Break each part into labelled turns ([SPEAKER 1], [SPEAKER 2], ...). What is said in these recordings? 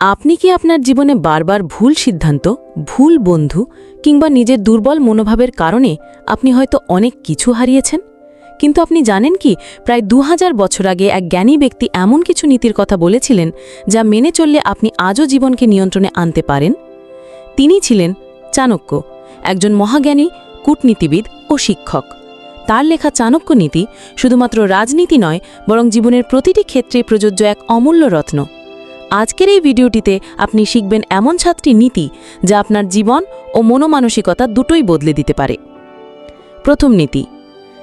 [SPEAKER 1] আপনি কি আপনার জীবনে বারবার ভুল সিদ্ধান্ত, ভুল বন্ধু কিংবা নিজের দুর্বল মনোভাবের কারণে আপনি হয়তো অনেক কিছু হারিয়েছেন? কিন্তু আপনি জানেন কি, প্রায় দু হাজার বছর আগে এক জ্ঞানী ব্যক্তি এমন কিছু নীতির কথা বলেছিলেন যা মেনে চললে আপনি আজও জীবনকে নিয়ন্ত্রণে আনতে পারেন? তিনি ছিলেন চাণক্য, একজন মহাজ্ঞানী, কূটনীতিবিদ ও শিক্ষক। তার লেখা চাণক্য নীতি শুধুমাত্র রাজনীতি নয়, বরং জীবনের প্রতিটি ক্ষেত্রে প্রযোজ্য এক অমূল্য রত্ন। আজকের এই ভিডিওটিতে আপনি শিখবেন এমন সাতটি নীতি যা আপনার জীবন ও মনোমানসিকতা দুটোই বদলে দিতে পারে। প্রথম নীতি,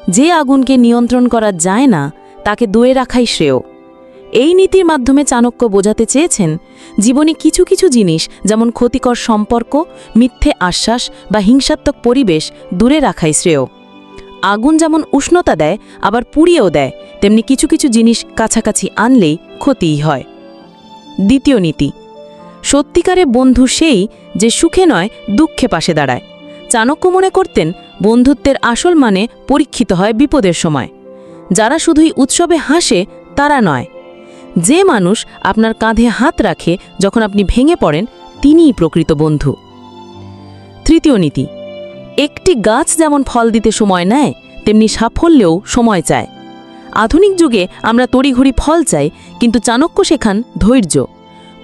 [SPEAKER 1] যে আগুনকে নিয়ন্ত্রণ করা যায় না, তাকে দূরে রাখাই শ্রেয়। এই নীতির মাধ্যমে চাণক্য বোঝাতে চেয়েছেন জীবনে কিছু কিছু জিনিস যেমন ক্ষতিকর সম্পর্ক, মিথ্যে আশ্বাস বা হিংসাত্মক পরিবেশ দূরে রাখাই শ্রেয়। আগুন যেমন উষ্ণতা দেয়, আবার পুড়িয়েও দেয়, তেমনি কিছু কিছু জিনিস কাছাকাছি আনলেই ক্ষতিই হয়। দ্বিতীয় নীতি। সত্যিকারে বন্ধু সেই যে সুখে নয়, দুঃখে পাশে দাঁড়ায়। চাণক্য মনে করতেন, বন্ধুত্বের আসল মানে পরীক্ষিত হয় বিপদের সময়। যারা শুধুই উৎসবে হাসে, তারা নয়। যে মানুষ আপনার কাঁধে হাত রাখে, যখন আপনি ভেঙে পড়েন, তিনিই প্রকৃত বন্ধু। তৃতীয় নীতি, একটি গাছ যেমন ফল দিতে সময় নেয়, তেমনি সাফল্যেও সময় চায়। আধুনিক যুগে আমরা তড়িঘড়ি ফল চাই, কিন্তু চাণক্য শেখান ধৈর্য।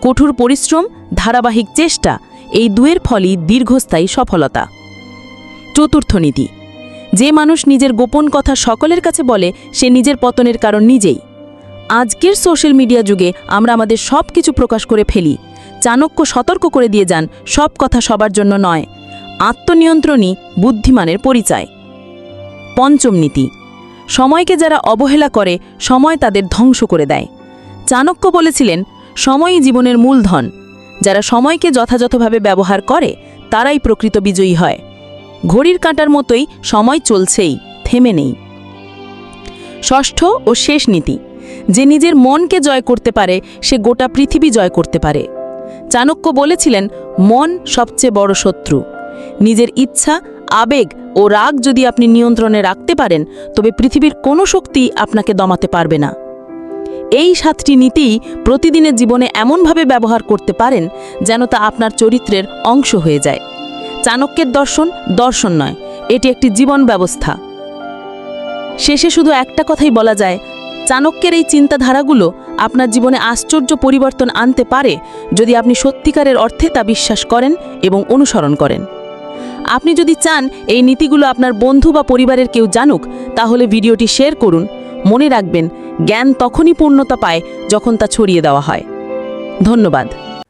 [SPEAKER 1] কঠোর পরিশ্রম, ধারাবাহিক চেষ্টা, এই দুয়ের ফলই দীর্ঘস্থায়ী সফলতা। চতুর্থ নীতি, যে মানুষ নিজের গোপন কথা সকলের কাছে বলে, সে নিজের পতনের কারণ নিজেই। আজকের সোশ্যাল মিডিয়া যুগে আমরা আমাদের সব কিছু প্রকাশ করে ফেলি। চাণক্য সতর্ক করে দিয়ে যান, সব কথা সবার জন্য নয়। আত্মনিয়ন্ত্রণই বুদ্ধিমানের পরিচয়। পঞ্চম নীতি সময়কে যারা অবহেলা করে, সময় তাদের ধ্বংস করে দেয়। চাণক্য বলেছিলেন, সময়ই জীবনের মূলধন। যারা সময়কে যথাযথভাবে ব্যবহার করে, তারাই প্রকৃত বিজয়ী হয়। ঘড়ির কাঁটার মতোই সময় চলছেই, থেমে নেই। ষষ্ঠ ও শেষ নীতি, যে নিজের মনকে জয় করতে পারে, সে গোটা পৃথিবী জয় করতে পারে। চাণক্য বলেছিলেন, মন সবচেয়ে বড় শত্রু। নিজের ইচ্ছা আবেগ ও রাগ যদি আপনি নিয়ন্ত্রণে রাখতে পারেন, তবে পৃথিবীর কোনো শক্তি আপনাকে দমাতে পারবে না। এই সাতটি নীতি প্রতিদিনের জীবনে এমনভাবে ব্যবহার করতে পারেন যেন তা আপনার চরিত্রের অংশ হয়ে যায়। চাণক্যের দর্শন দর্শন নয়, এটি একটি জীবন ব্যবস্থা। শেষে শুধু একটা কথাই বলা যায়, চাণক্যের এই চিন্তাধারাগুলো আপনার জীবনে আশ্চর্য পরিবর্তন আনতে পারে যদি আপনি সত্যিকারের অর্থে তা বিশ্বাস করেন এবং অনুসরণ করেন। আপনি যদি চান এই নীতিগুলো আপনার বন্ধু বা পরিবারের কেউ জানুক, তাহলে ভিডিওটি শেয়ার করুন। মনে রাখবেন, জ্ঞান তখনই পূর্ণতা পায় যখন তা ছড়িয়ে দেওয়া হয়। ধন্যবাদ।